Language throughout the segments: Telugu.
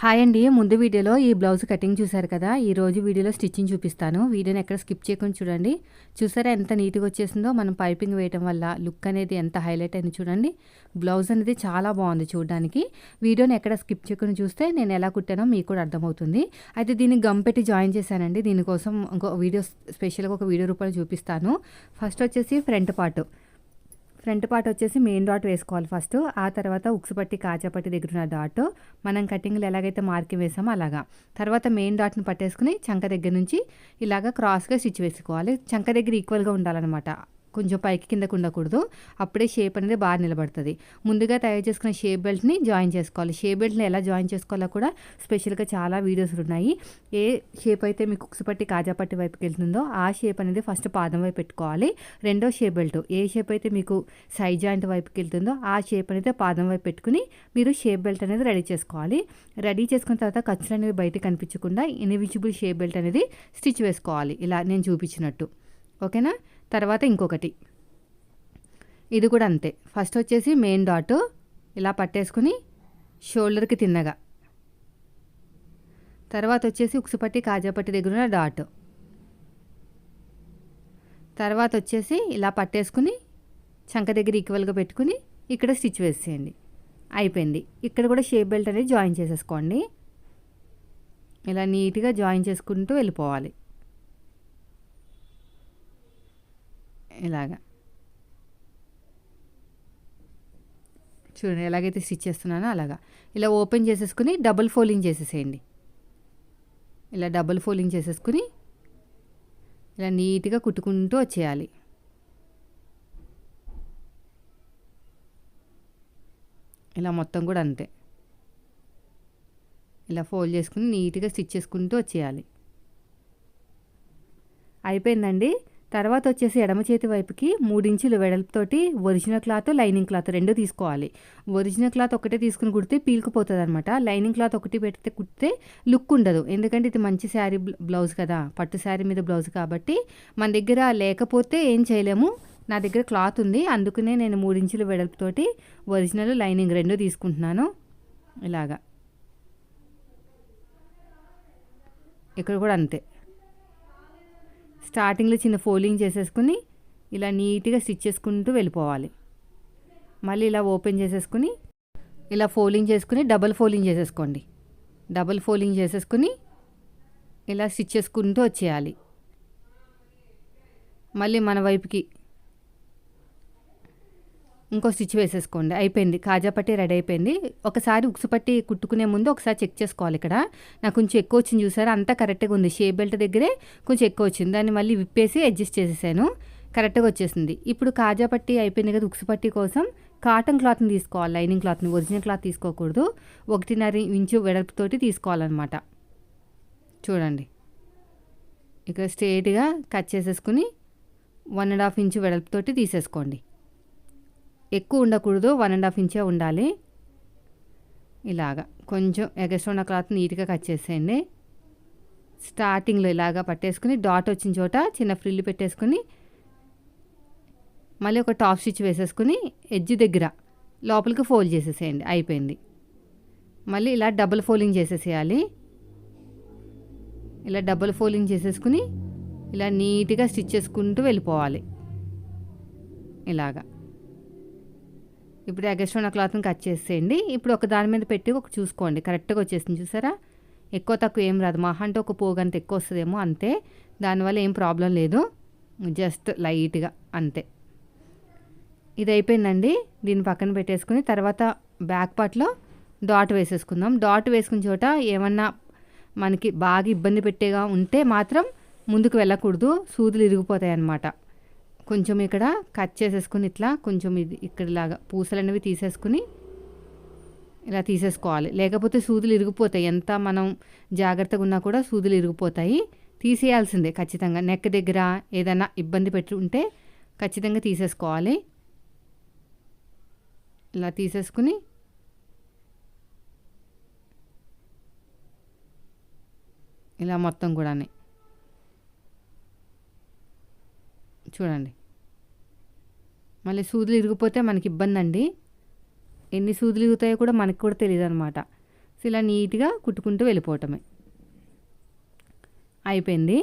హాయ్ అండి. ముందు వీడియోలో ఈ బ్లౌజ్ కటింగ్ చూసారు కదా? ఈ రోజు వీడియోలో స్టిచ్చింగ్ చూపిస్తాను. వీడియోని ఎక్కడ స్కిప్ చేయకుండా చూడండి. చూసారా ఎంత నీట్గా వచ్చేసిందో? మనం పైపింగ్ వేయడం వల్ల లుక్ అనేది ఎంత హైలైట్ అయింది చూడండి. బ్లౌజ్ అనేది చాలా బాగుంది చూడడానికి. వీడియోని ఎక్కడ స్కిప్ చేయకుండా చూస్తే నేను ఎలా కుట్టానో మీకు కూడా అర్థమవుతుంది. అయితే దీన్ని గమ్ పెట్టి జాయిన్ చేశానండి. దీనికోసం ఇంకో వీడియో స్పెషల్గా ఒక వీడియో రూపాయలు చూపిస్తాను. ఫస్ట్ వచ్చేసి ఫ్రంట్ పార్ట్. ఫ్రంట్ పార్ట్ వచ్చేసి మెయిన్ డాట్ వేసుకోవాలి ఫస్ట్. ఆ తర్వాత ఉక్స్ పట్టి కాచపట్టి దగ్గర ఉన్న డాట్. మనం కటింగ్లో ఎలాగైతే మార్కింగ్ వేసామో అలాగా. తర్వాత మెయిన్ డాట్ని పట్టేసుకుని చంక దగ్గర నుంచి ఇలాగ క్రాస్గా స్టిచ్ వేసుకోవాలి. చంక దగ్గర ఈక్వల్గా ఉండాలన్నమాట. కొంచెం పైకి కిందకు ఉండకూడదు. అప్పుడే షేప్ అనేది బాగా నిలబడుతుంది. ముందుగా తయారు చేసుకున్న షేప్ బెల్ట్ని జాయిన్ చేసుకోవాలి. షేప్ బెల్ట్ని ఎలా జాయిన్ చేసుకోవాలో కూడా స్పెషల్గా చాలా వీడియోస్ ఉన్నాయి. ఏ షేప్ అయితే మీకు కుక్సుపట్టి కాజాపట్టి వైపుకి వెళ్తుందో ఆ షేప్ అనేది ఫస్ట్ పాదం వైపు పెట్టుకోవాలి. రెండో షేప్ బెల్ట్ ఏ షేప్ అయితే మీకు సైడ్ జాయింట్ వైపుకి వెళ్తుందో ఆ షేప్ అనేది పాదం వైపు పెట్టుకుని మీరు షేప్ బెల్ట్ అనేది రెడీ చేసుకోవాలి. రెడీ చేసుకున్న తర్వాత ఖర్చులు అనేవి బయట కనిపించకుండా ఇన్విజిబుల్ షేప్ బెల్ట్ అనేది స్టిచ్ వేసుకోవాలి. ఇలా నేను చూపించినట్టు. ఓకేనా? తర్వాత ఇంకొకటి. ఇది కూడా అంతే. ఫస్ట్ వచ్చేసి మెయిన్ డాట్. ఇలా పట్టేసుకుని షోల్డర్కి తిన్నగా. తర్వాత వచ్చేసి ఉక్సుపట్టి కాజాపట్టి దగ్గర ఉన్న డాట్. తర్వాత వచ్చేసి ఇలా పట్టేసుకుని చంక దగ్గర ఈక్వల్గా పెట్టుకుని ఇక్కడ స్టిచ్ వేసేయండి. అయిపోయింది. ఇక్కడ కూడా షేప్ బెల్ట్ అనేది జాయిన్ చేసేసుకోండి. ఇలా నీట్గా జాయిన్ చేసుకుంటూ వెళ్ళిపోవాలి. ఇలాగా చూడండి ఎలాగైతే స్టిచ్ చేస్తున్నానో అలాగా. ఇలా ఓపెన్ చేసేసుకుని డబుల్ ఫోల్డింగ్ చేసేసేయండి. ఇలా డబుల్ ఫోల్డింగ్ చేసేసుకుని ఇలా నీట్గా కుట్టుకుంటూ వచ్చేయాలి. ఇలా మొత్తం కూడా అంతే. ఇలా ఫోల్డ్ చేసుకుని నీట్గా స్టిచ్ చేసుకుంటూ వచ్చేయాలి. అయిపోయిందండి. తర్వాత వచ్చేసి ఎడమ చేతి వైపుకి మూడించులు వెడల్పుతోటి ఒరిజినల్ క్లాత్ లైనింగ్ క్లాత్ రెండు తీసుకోవాలి. ఒరిజినల్ క్లాత్ ఒకటే తీసుకుని కుడితే పీల్కిపోతుంది అనమాట లైనింగ్ క్లాత్ ఒకటి పెడితే కుడితే లుక్ ఉండదు. ఎందుకంటే ఇది మంచి శారీ బ్లౌజ్ కదా. పట్టు శారీ మీద బ్లౌజ్ కాబట్టి మన దగ్గర లేకపోతే ఏం చేయలేము. నా దగ్గర క్లాత్ ఉంది. అందుకనే నేను మూడించులు వెడల్పుతోటి ఒరిజినల్ లైనింగ్ రెండు తీసుకుంటున్నాను. ఇలాగా. ఇక్కడ కూడా అంతే. స్టార్టింగ్లో చిన్న ఫోల్డింగ్ చేసేసుకుని ఇలా నీట్గా స్టిచ్ చేసుకుంటూ వెళ్ళిపోవాలి. మళ్ళీ ఇలా ఓపెన్ చేసేసుకుని ఇలా ఫోల్డింగ్ చేసుకుని డబల్ ఫోల్డింగ్ చేసేసుకోండి. డబల్ ఫోల్డింగ్ చేసేసుకుని ఇలా స్టిచ్ చేసుకుంటూ వచ్చేయాలి. మళ్ళీ మన వైపుకి ఇంకో స్టిచ్ వేసేసుకోండి. అయిపోయింది. కాజా పట్టి రెడీ అయిపోయింది. ఒకసారి ఉక్సు పట్టి కుట్టుకునే ముందు ఒకసారి చెక్ చేసుకోవాలి ఇక్కడ. నాకు కొంచెం ఎక్కువ వచ్చింది చూసారా? అంతా కరెక్ట్గా ఉంది. షేప్ బెల్ట్ దగ్గరే కొంచెం ఎక్కువ వచ్చింది. దాన్ని మళ్ళీ విప్పేసి అడ్జస్ట్ చేసేసాను. కరెక్ట్గా వచ్చేసింది. ఇప్పుడు కాజా పట్టి అయిపోయింది కదా ఉక్సు పట్టి కోసం కాటన్ క్లాత్ని తీసుకోవాలి. లైనింగ్ క్లాత్ని ఒరిజినల్ క్లాత్ తీసుకోకూడదు. ఒకటిన్నర ఇంచు వెడల్పుతోటి తీసుకోవాలన్నమాట. చూడండి. ఇక్కడ స్ట్రేట్గా కట్ చేసేసుకుని వన్ అండ్ హాఫ్ ఇంచు వెడల్పుతోటి తీసేసుకోండి. ఎక్కువ ఉండకూడదు వన్ అండ్ హాఫ్ ఇంచే ఉండాలి. ఇలాగా కొంచెం ఎగస్ట్రా ఉన్న క్లాత్ నీట్గా కట్ చేసేయండి. స్టార్టింగ్లో ఇలాగా పట్టేసుకుని డాట్ వచ్చిన చోట చిన్న ఫ్రిల్ పెట్టేసుకుని మళ్ళీ ఒక టాప్ స్టిచ్ వేసేసుకుని ఎడ్జ్ దగ్గర లోపలికి ఫోల్డ్ చేసేసేయండి అయిపోయింది. మళ్ళీ ఇలా డబుల్ ఫోల్డింగ్ చేసేసేయాలి. ఇలా డబుల్ ఫోల్డింగ్ చేసేసుకుని ఇలా నీట్గా స్టిచ్ చేసుకుంటూ వెళ్ళిపోవాలి. ఇలాగా. ఇప్పుడు ఎగస్ట్రా ఉన్న క్లాత్ని కట్ చేసేయండి. ఇప్పుడు ఒక దాని మీద పెట్టి ఒక చూసుకోండి. కరెక్ట్గా వచ్చేసింది చూసారా? ఎక్కువ తక్కువ ఏం రాదు. మహా అంటే ఒక పోగంత ఎక్కువ వస్తుందేమో అంతే. దానివల్ల ఏం ప్రాబ్లం లేదు. జస్ట్ లైట్గా అంతే. ఇది అయిపోయిందండి. దీన్ని పక్కన పెట్టేసుకుని తర్వాత బ్యాక్ పార్ట్లో డాట్ వేసేసుకుందాం. డాట్ వేసుకున్న చోట ఏమన్నా మనకి బాగా ఇబ్బంది పెట్టేగా ఉంటే మాత్రం ముందుకు వెళ్ళకూడదు. సూదులు ఇరిగిపోతాయి అన్నమాట కొంచెం ఇక్కడ కట్ చేసేసుకుని ఇట్లా కొంచెం ఇది ఇక్కడలాగా పూసలు అనేవి తీసేసుకుని ఇలా తీసేసుకోవాలి. లేకపోతే సూదులు ఇరిగిపోతాయి. ఎంత మనం జాగ్రత్తగా ఉన్నా కూడా సూదులు ఇరిగిపోతాయి. తీసేయాల్సిందే ఖచ్చితంగా. నెక్ దగ్గర ఏదైనా ఇబ్బంది పెట్టి ఉంటే ఖచ్చితంగా తీసేసుకోవాలి. ఇలా తీసేసుకుని ఇలా మొత్తం కూడా చూడండి. మళ్ళీ సూదులు ఇరిగిపోతే మనకి ఇబ్బంది అండి ఎన్ని సూదులు ఇరుగుతాయో కూడా మనకి కూడా తెలియదు అనమాట సో ఇలా నీట్గా కుట్టుకుంటూ వెళ్ళిపోవటమే. అయిపోయింది.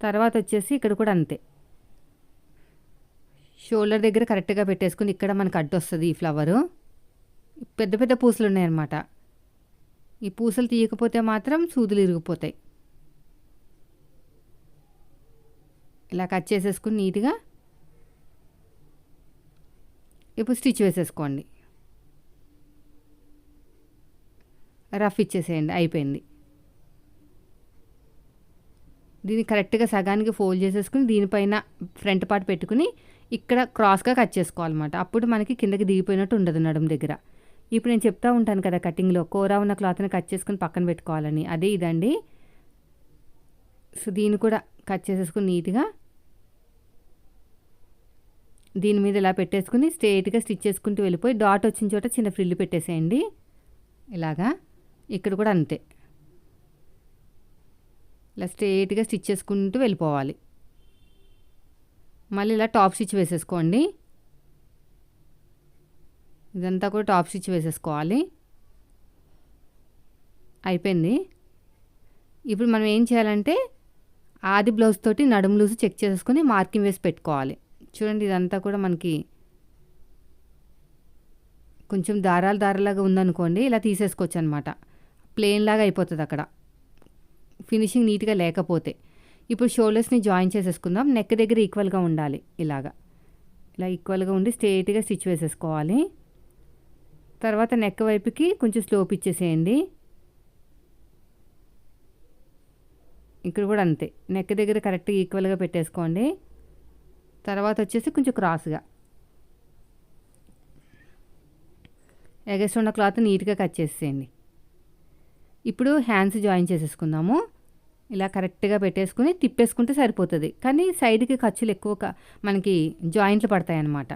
తర్వాత వచ్చేసి ఇక్కడ కూడా అంతే. షోల్డర్ దగ్గర కరెక్ట్గా పెట్టేసుకుని ఇక్కడ మనకు అడ్డు వస్తుంది ఈ ఫ్లవరు. పెద్ద పెద్ద పూసలు ఉన్నాయన్నమాట ఈ పూసలు తీయకపోతే మాత్రం సూదులు ఇరిగిపోతాయి. ఇలా కట్ చేసేసుకుని నీట్గా ఇప్పుడు స్టిచ్ వేసేసుకోండి. రఫ్ ఇచ్చేసేయండి అయిపోయింది. దీన్ని కరెక్ట్గా సగానికి ఫోల్డ్ చేసేసుకుని దీనిపైన ఫ్రంట్ పార్ట్ పెట్టుకుని ఇక్కడ క్రాస్గా కట్ చేసుకోవాలన్నమాట. అప్పుడు మనకి కిందకి దిగిపోయినట్టు ఉండదు నడుము దగ్గర. ఇప్పుడు నేను చెప్తా ఉంటాను కదా కటింగ్లో కూర ఉన్న క్లాత్ని కట్ చేసుకుని పక్కన పెట్టుకోవాలని. అదే ఇదండి. సో దీన్ని కూడా కట్ చేసేసుకుని నీట్గా దీని మీద ఇలా పెట్టేసుకుని స్ట్రేట్గా స్టిచ్ చేసుకుంటూ వెళ్ళిపోయి డాట్ వచ్చిన చోట చిన్న ఫ్రిల్లు పెట్టేసేయండి. ఇలాగా. ఇక్కడ కూడా అంతే. ఇలా స్ట్రేట్గా స్టిచ్ చేసుకుంటూ వెళ్ళిపోవాలి. మళ్ళీ ఇలా టాప్ స్టిచ్ వేసేసుకోండి. ఇదంతా కూడా టాప్ స్టిచ్ వేసేసుకోవాలి. అయిపోయింది. ఇప్పుడు మనం ఏం చేయాలంటే ఆది బ్లౌజ్ తోటి నడుము లూజు చెక్ చేసుకొని మార్కింగ్ వేసి పెట్టుకోవాలి. చూడండి ఇదంతా కూడా మనకి కొంచెం దారాలు దారాలాగా ఉందనుకోండి ఇలా తీసేసుకోవచ్చు అనమాట ప్లెయిన్ లాగా అయిపోతుంది అక్కడ. ఫినిషింగ్ నీట్గా లేకపోతే. ఇప్పుడు షోల్డర్స్ని జాయిన్ చేసేసుకుందాం. నెక్ దగ్గర ఈక్వల్గా ఉండాలి ఇలాగా. ఇలా ఈక్వల్గా ఉండి స్ట్రేట్గా స్టిచ్ వేసేసుకోవాలి. తర్వాత నెక్ వైపుకి కొంచెం స్లోప్ ఇచ్చేసేయండి. ఇక్కడ కూడా అంతే. నెక్ దగ్గర కరెక్ట్గా ఈక్వల్గా పెట్టేసుకోండి. తర్వాత వచ్చేసి కొంచెం క్రాస్గా. ఎగస్ట్ ఉన్న క్లాత్ నీట్గా కట్ చేసేయండి ఇప్పుడు హ్యాండ్స్ జాయిన్ చేసేసుకుందాము. ఇలా కరెక్ట్గా పెట్టేసుకుని తిప్పేసుకుంటే సరిపోతుంది. కానీ సైడ్కి ఖర్చులు ఎక్కువ మనకి జాయింట్లు పడతాయి అన్నమాట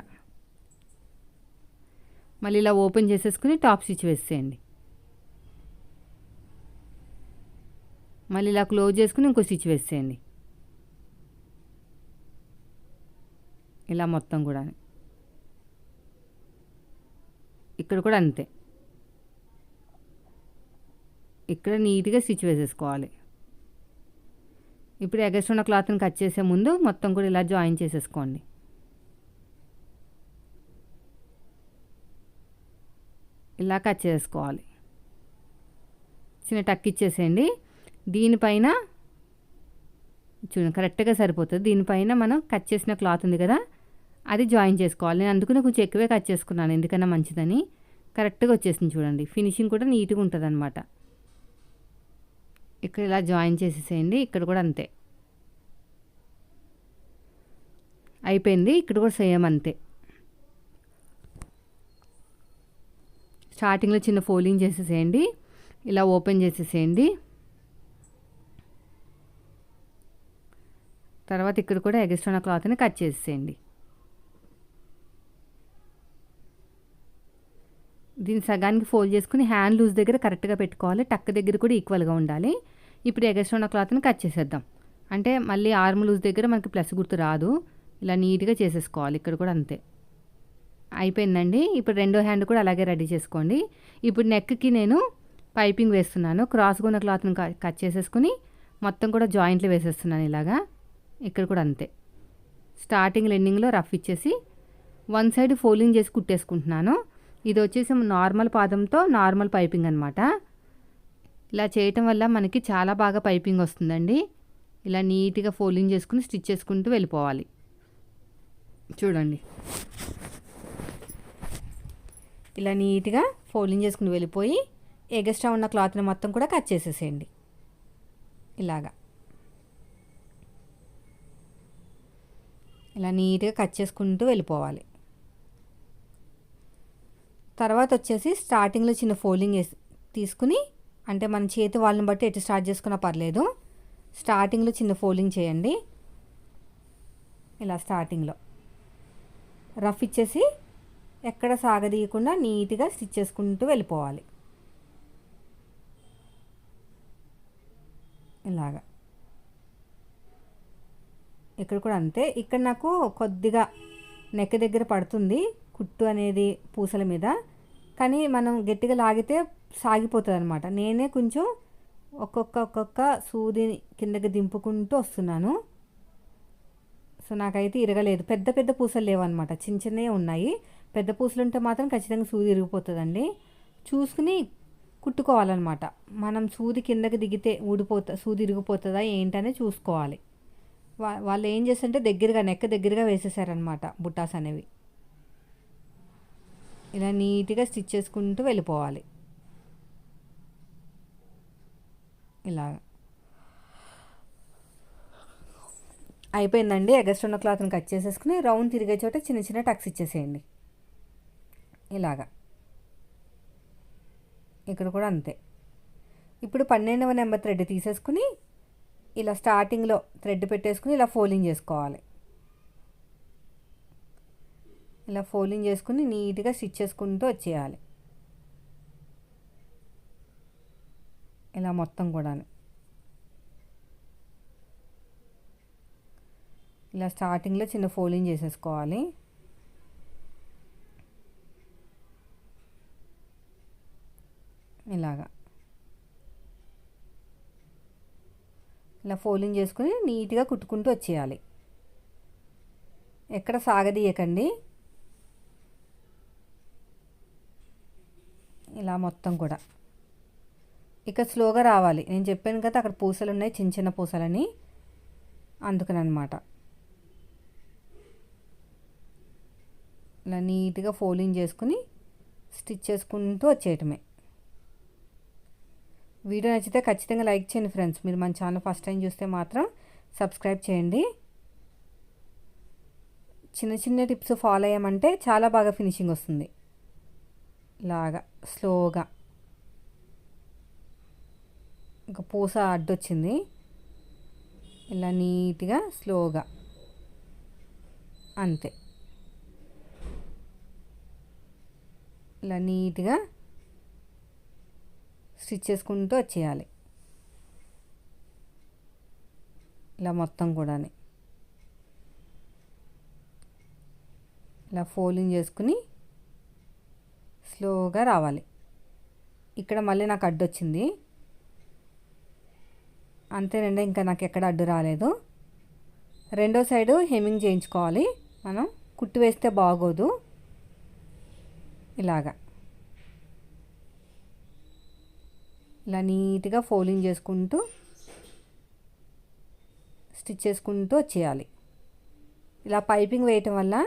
మళ్ళీ ఇలా ఓపెన్ చేసేసుకుని టాప్ స్టిచ్ వేసేయండి మళ్ళీ ఇలా క్లోజ్ చేసుకుని ఇంకో స్టిచ్ వేసేయండి. ఇలా మొత్తం కూడా. ఇక్కడ కూడా అంతే. ఇక్కడ నీట్గా స్టిచ్ వేసేసుకోవాలి. ఇప్పుడు ఎగస్ట్ ఉన్న క్లాత్ని కట్ చేసే ముందు మొత్తం కూడా ఇలా జాయిన్ చేసేసుకోండి. ఇలా కట్ చేసుకోవాలి. చిన్న టక్ ఇచ్చేసేయండి. దీనిపైన చూడండి కరెక్ట్గా సరిపోతుంది. దీనిపైన మనం కట్ చేసిన క్లాత్ ఉంది కదా అది జాయిన్ చేసుకోవాలి. నేను అందుకనే కొంచెం ఎక్కువే కట్ చేసుకున్నాను. ఎందుకన్నా మంచిదని. కరెక్ట్గా వచ్చేసింది చూడండి. ఫినిషింగ్ కూడా నీట్గా ఉంటుంది అనమాట ఇక్కడ ఇలా జాయిన్ చేసేసేయండి. ఇక్కడ కూడా అంతే. అయిపోయింది. ఇక్కడ కూడా సేమ్ అంతే. స్టార్టింగ్లో చిన్న ఫోల్డింగ్ చేసేసేయండి. ఇలా ఓపెన్ చేసేసేయండి. తర్వాత ఇక్కడ కూడా ఎగస్ట్రా క్లాత్ని కట్ చేసేయండి దీన్ని సగానికి ఫోల్డ్ చేసుకుని హ్యాండ్ లూజ్ దగ్గర కరెక్ట్గా పెట్టుకోవాలి. టక్ దగ్గర కూడా ఈక్వల్గా ఉండాలి. ఇప్పుడు ఎగస్ట్రా ఉన్న క్లాత్ని కట్ చేసేద్దాం. అంటే మళ్ళీ ఆర్మ్ లూజ్ దగ్గర మనకి ప్లస్ గుర్తు రాదు. ఇలా నీట్గా చేసేసుకోవాలి. ఇక్కడ కూడా అంతే. అయిపోయిందండి. ఇప్పుడు రెండో హ్యాండ్ కూడా అలాగే రెడీ చేసుకోండి. ఇప్పుడు నెక్కి నేను పైపింగ్ వేస్తున్నాను. క్రాస్గా ఉన్న క్లాత్ని కట్ చేసేసుకుని మొత్తం కూడా జాయింట్లు వేసేస్తున్నాను ఇలాగా. ఇక్కడ కూడా అంతే. స్టార్టింగ్ ఎండింగ్లో రఫ్ ఇచ్చేసి వన్ సైడ్ ఫోల్డింగ్ చేసి కుట్టేసుకుంటున్నాను. ఇది వచ్చేసి నార్మల్ పాదంతో నార్మల్ పైపింగ్ అనమాట ఇలా చేయటం వల్ల మనకి చాలా బాగా పైపింగ్ వస్తుందండి. ఇలా నీట్గా ఫోల్డింగ్ చేసుకుని స్టిచ్ చేసుకుంటూ వెళ్ళిపోవాలి. చూడండి. ఇలా నీట్గా ఫోల్డింగ్ చేసుకుని వెళ్ళిపోయి ఎగస్ట్రా ఉన్న క్లాత్ని మొత్తం కూడా కట్ చేసేసేయండి. ఇలాగా. ఇలా నీట్గా కట్ చేసుకుంటూ వెళ్ళిపోవాలి. తర్వాత వచ్చేసి స్టార్టింగ్లో చిన్న ఫోల్డింగ్ వేసి తీసుకుని అంటే మన చేతి వాళ్ళని బట్టి ఎటు స్టార్ట్ చేసుకున్నా పర్లేదు. స్టార్టింగ్లో చిన్న ఫోల్డింగ్ చేయండి. ఇలా స్టార్టింగ్లో రఫ్ ఇచ్చేసి ఎక్కడ సాగదీయకుండా నీట్గా స్టిచ్ చేసుకుంటూ వెళ్ళిపోవాలి. ఇలాగా. ఇక్కడ కూడా అంతే. ఇక్కడ నాకు కొద్దిగా నెక్ దగ్గర పడుతుంది. కుట్టు అనేది పూసల మీద. కానీ మనం గట్టిగా లాగితే సాగిపోతుంది అనమాట నేనే కొంచెం ఒక్కొక్క ఒక్కొక్క సూదిని కిందకి దింపుకుంటూ వస్తున్నాను. సో నాకైతే ఇరగలేదు. పెద్ద పెద్ద పూసలు లేవన్నమాట. చిన్న చిన్నవి ఉన్నాయి. పెద్ద పూసలు ఉంటే మాత్రం ఖచ్చితంగా సూది ఇరిగిపోతుందండి. చూసుకుని కుట్టుకోవాలన్నమాట. మనం సూది కిందకి దిగితే ఊడిపోతా సూది ఇరిగిపోతుందా ఏంటనే చూసుకోవాలి. వా వాళ్ళు ఏం చేస్తుంటే దగ్గరగా నెక్క దగ్గరగా వేసేసారనమాట బుట్టాస్ అనేవి ఇలా నీట్గా స్టిచ్ చేసుకుంటూ వెళ్ళిపోవాలి. ఇలా. అయిపోయిందండి. ఎగస్ట్ ఉన్న క్లాత్ని కట్ చేసేసుకుని రౌండ్ తిరిగే చోట చిన్న చిన్న టక్స్ ఇచ్చేసేయండి. ఇలాగా. ఇక్కడ కూడా అంతే. ఇప్పుడు పన్నెండవ నెంబర్ థ్రెడ్ తీసేసుకుని ఇలా స్టార్టింగ్లో థ్రెడ్ పెట్టేసుకుని ఇలా ఫోల్డింగ్ చేసుకోవాలి. ఇలా ఫోల్డింగ్ చేసుకుని నీట్గా స్టిచ్ చేసుకుంటూ వచ్చేయాలి. ఇలా మొత్తం కూడా ఇలా స్టార్టింగ్లో చిన్న ఫోల్డింగ్ చేసేసుకోవాలి. ఇలాగా. ఇలా ఫోల్డింగ్ చేసుకుని నీట్గా కుట్టుకుంటూ వచ్చేయాలి. ఎక్కడ సాగదీయకండి. ఇలా మొత్తం కూడా. ఇక స్లోగా రావాలి. నేను చెప్పాను కదా అక్కడ పూసలు ఉన్నాయి చిన్న చిన్న పూసలని. అందుకని అనమాట ఇలా నీట్గా ఫోల్డింగ్ చేసుకుని స్టిచ్ చేసుకుంటూ వచ్చేయటమే. వీడియో నచ్చితే ఖచ్చితంగా లైక్ చేయండి ఫ్రెండ్స్. మీరు మన ఛానల్ ఫస్ట్ టైం చూస్తే మాత్రం సబ్స్క్రైబ్ చేయండి. చిన్న చిన్న టిప్స్ ఫాలో అయ్యామంటే చాలా బాగా ఫినిషింగ్ వస్తుంది. లాగా స్లోగా. ఇంకా పూస అడ్డొచ్చింది. ఇలా నీట్గా స్లోగా. అంతే. ఇలా నీట్గా స్టిచ్ చేసుకుంటూ వచ్చేయాలి. ఇలా మొత్తం కూడా ఇలా ఫోల్డింగ్ చేసుకుని స్లోగా రావాలి. ఇక్కడ మళ్ళీ నాకు అడ్డు వచ్చింది. అంతేనండి ఇంకా నాకు ఎక్కడ అడ్డు రాలేదు. రెండో సైడు హెమ్మింగ్ చేయించుకోవాలి. మనం కుట్టు వేస్తే బాగోదు. ఇలాగా. ఇలా నీట్గా ఫోల్డింగ్ చేసుకుంటూ స్టిచ్ చేసుకుంటూ వచ్చేయాలి. ఇలా పైపింగ్ వేయటం వల్ల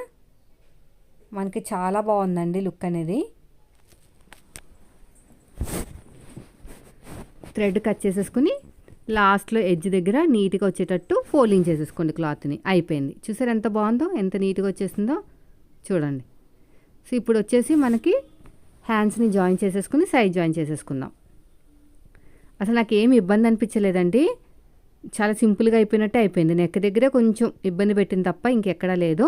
మనకి చాలా బాగుందండి లుక్ అనేది. థ్రెడ్ కట్ చేసేసుకుని లాస్ట్లో ఎడ్జ్ దగ్గర నీట్గా వచ్చేటట్టు ఫోల్డింగ్ చేసేసుకోండి క్లాత్ని. అయిపోయింది. చూసారు ఎంత బాగుందో? ఎంత నీట్గా వచ్చేసిందో? చూడండి. సో ఇప్పుడు వచ్చేసి మనకి హ్యాండ్స్ని జాయిన్ చేసేసుకుని సైడ్ జాయిన్ చేసేసుకుందాం. అసలు నాకు ఏమి ఇబ్బంది అనిపించలేదండి. చాలా సింపుల్గా అయిపోయినట్టే అయిపోయింది. నెక్ దగ్గరే కొంచెం ఇబ్బంది పెట్టింది తప్ప ఇంకెక్కడా లేదు.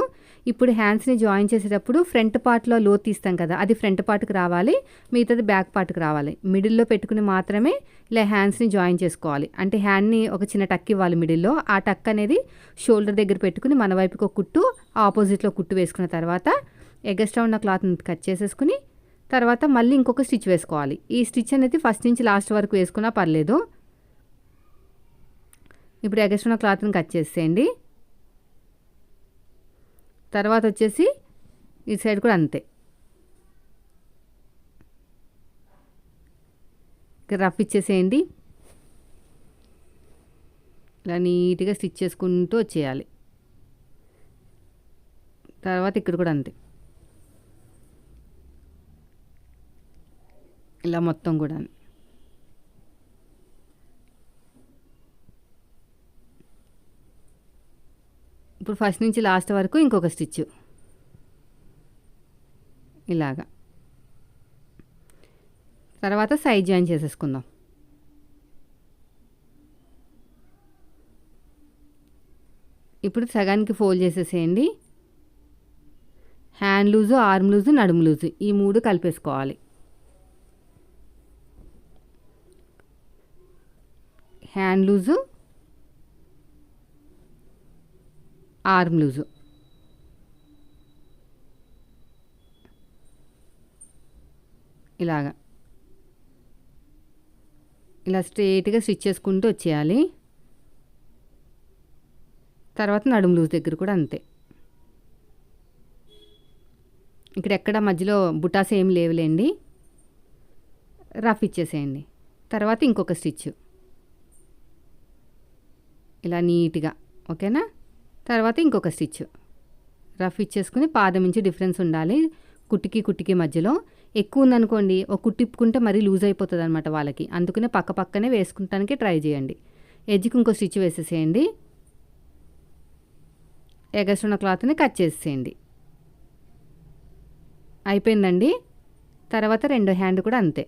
ఇప్పుడు హ్యాండ్స్ని జాయిన్ చేసేటప్పుడు ఫ్రంట్ పార్ట్లో లో తీస్తాం కదా అది ఫ్రంట్ పార్ట్కి రావాలి మిగతాది బ్యాక్ పార్ట్కి రావాలి. మిడిల్లో పెట్టుకుని మాత్రమే ఇలా హ్యాండ్స్ని జాయిన్ చేసుకోవాలి. అంటే హ్యాండ్ని ఒక చిన్న టక్ ఇవ్వాలి మిడిల్లో. ఆ టక్ అనేది షోల్డర్ దగ్గర పెట్టుకుని మన వైపుకి ఒక కుట్టు ఆపోజిట్లో కుట్టు వేసుకున్న తర్వాత ఎగస్ట్రా ఉన్న క్లాత్ని కట్ చేసేసుకుని తర్వాత మళ్ళీ ఇంకొక స్టిచ్ వేసుకోవాలి. ఈ స్టిచ్ అనేది ఫస్ట్ నుంచి లాస్ట్ వరకు వేసుకున్నా పర్లేదు. ఇప్పుడు ఎగస్ట్రా క్లాత్ని కట్ చేసేయండి. తర్వాత వచ్చేసి ఈ సైడ్ కూడా అంతే. రఫ్ ఇచ్చేసేయండి. ఇలా నీట్గా స్టిచ్ చేసుకుంటూ వచ్చేయాలి. తర్వాత ఇక్కడ కూడా అంతే. ఇలా మొత్తం కూడా. ఇప్పుడు ఫస్ట్ నుంచి లాస్ట్ వరకు ఇంకొక స్టిచ్ ఇలాగా. తర్వాత సైడ్ జాయిన్ చేసేసుకుందాం. ఇప్పుడు సగానికి ఫోల్డ్ చేసేసేయండి. హ్యాండ్ లూజు ఆర్మ్ లూజు నడుము లూజు ఈ మూడు కలిపేసుకోవాలి. Hand loose arm loose. ఇలాగా. ఇలా స్ట్రేట్గా స్టిచ్ చేసుకుంటూ వచ్చేయాలి. తర్వాత నడుము లూజ్ దగ్గర కూడా అంతే. ఇక్కడ ఎక్కడ మధ్యలో బుటాస్ ఏం లేవులేండి. రఫ్ ఇచ్చేసేయండి. తర్వాత ఇంకొక స్టిచ్ ఇలా నీట్గా. ఓకేనా? తర్వాత ఇంకొక స్టిచ్. రఫ్ ఇచ్చేసుకుని పాదం నుంచి డిఫరెన్స్ ఉండాలి. కుట్టికి కుట్టికి మధ్యలో. ఎక్కువ ఉందనుకోండి ఒక కుట్టిప్పుకుంటే మరీ లూజ్ అయిపోతుంది అనమాట వాళ్ళకి. అందుకనే పక్క పక్కనే వేసుకుంటానికి ట్రై చేయండి. ఎడ్జ్కి ఇంకో స్టిచ్ వేసేసేయండి. ఎగసున్న క్లాత్ని కట్ చేసేయండి అయిపోయిందండి. తర్వాత రెండో హ్యాండ్ కూడా అంతే.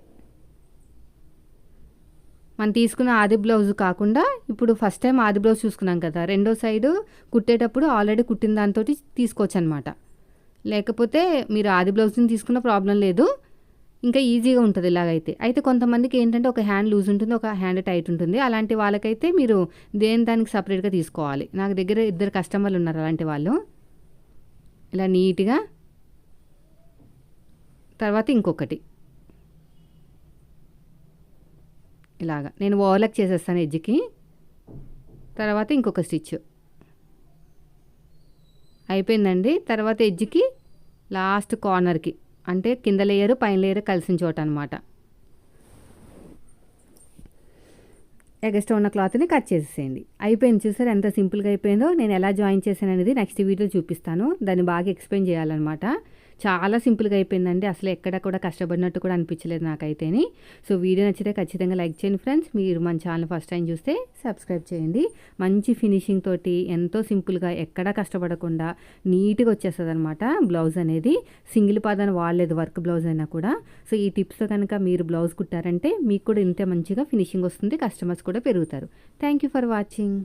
మనం తీసుకున్న ఆది బ్లౌజ్ కాకుండా ఇప్పుడు ఫస్ట్ టైం ఆది బ్లౌజ్ చూసుకున్నాం కదా రెండో సైడు కుట్టేటప్పుడు ఆల్రెడీ కుట్టిన దాంతో తీసుకోవచ్చు అనమాట లేకపోతే మీరు ఆది బ్లౌజ్ని తీసుకున్న ప్రాబ్లం లేదు. ఇంకా ఈజీగా ఉంటుంది ఇలాగైతే. అయితే కొంతమందికి ఏంటంటే ఒక హ్యాండ్ లూజ్ ఉంటుంది ఒక హ్యాండ్ టైట్ ఉంటుంది. అలాంటి వాళ్ళకైతే మీరు దేని దానికి సపరేట్గా తీసుకోవాలి? నాకు దగ్గర ఇద్దరు కస్టమర్లు ఉన్నారు అలాంటి వాళ్ళు. ఇలా నీట్గా తర్వాత ఇంకొకటి. ఇలాగా. నేను ఓవర్లక్ చేసేస్తాను ఎడ్జ్కి. తర్వాత ఇంకొక స్టిచ్. అయిపోయిందండి. తర్వాత ఎడ్జ్కి లాస్ట్ కార్నర్కి. అంటే కింద లేయరు పైన లేయరు కలిసిన చోట అనమాట ఎగస్ట్రా ఉన్న క్లాత్ని కట్ చేసేసేయండి. అయిపోయింది చూసారు ఎంత సింపుల్గా అయిపోయిందో. నేను ఎలా జాయిన్ చేశాను అనేది నెక్స్ట్ వీడియో చూపిస్తాను. దాన్ని బాగా ఎక్స్ప్లెయిన్ చేయాలన్నమాట. చాలా సింపుల్గా అయిపోయిందండి. అసలు ఎక్కడ కూడా కష్టపడినట్టు కూడా అనిపించలేదు నాకైతేని. సో వీడియో నచ్చితే ఖచ్చితంగా లైక్ చేయండి ఫ్రెండ్స్. మీరు మన ఛానల్ ఫస్ట్ టైం చూస్తే సబ్స్క్రైబ్ చేయండి. మంచి ఫినిషింగ్ తోటి ఎంతో సింపుల్గా ఎక్కడ కష్టపడకుండా నీట్గా వచ్చేస్తుంది అనమాట బ్లౌజ్ అనేది. సింగిల్ పాదాన్ని వాడలేదు వర్క్ బ్లౌజ్ అయినా కూడా. సో ఈ టిప్స్తో కనుక మీరు బ్లౌజ్ కుట్టారంటే మీకు కూడా ఇంతే మంచిగా ఫినిషింగ్ వస్తుంది కస్టమర్స్ కూడా పెరుగుతారు. Thank you for watching.